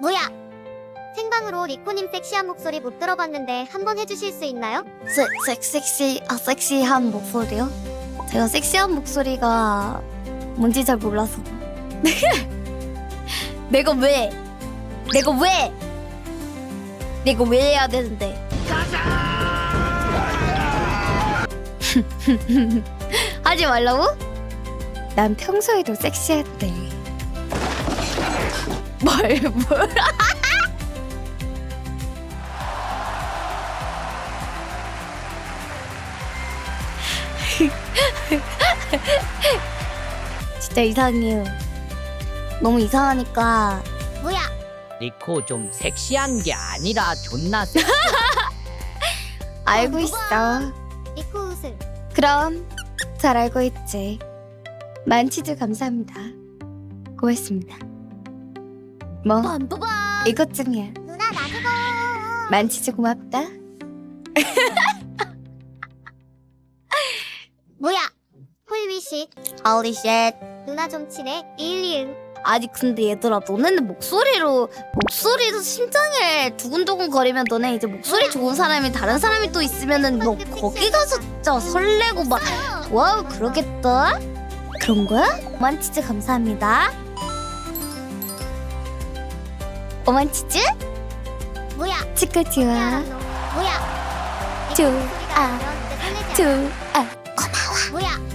뭐야? 생방으로 리코님 섹시한 목소리 못 들어봤는데 한번 해주실 수 있나요? 섹, 섹, 섹시, 아, 섹시한 목소리요? 제가 섹시한 목소리가 뭔지 잘 몰라서. 내가 왜? 내가 왜? 내가 왜 해야 되는데? 하지 말라고? 난 평소에도 섹시했대. 뭘, 뭘. 진짜 이상해요. 너무 이상하니까 뭐야? 리코 좀 섹시한 게 아니라 존나 섹... 알고 어, 있어. 리코 웃음. 그럼 잘 알고 있지. 만치즈 감사합니다. 고맙습니다. 뭐 빰빠밤. 이것쯤이야. 누나 나 그거. 만치즈 고맙다. 뭐야? Holy shit. 누나 좀 친해. 일리응. 아니 근데 얘들아 너네는 목소리로 목소리도 심장에 두근두근 거리면 너네 이제 목소리 좋은 사람이 다른 사람이 또 있으면은 너 거기 가서 진짜 설레고 막 와우 그러겠다 그런 거야? 오만치즈 감사합니다 오만치즈 뭐야? 치과 좋아 뭐야? 좋아. 좋아 뭐야?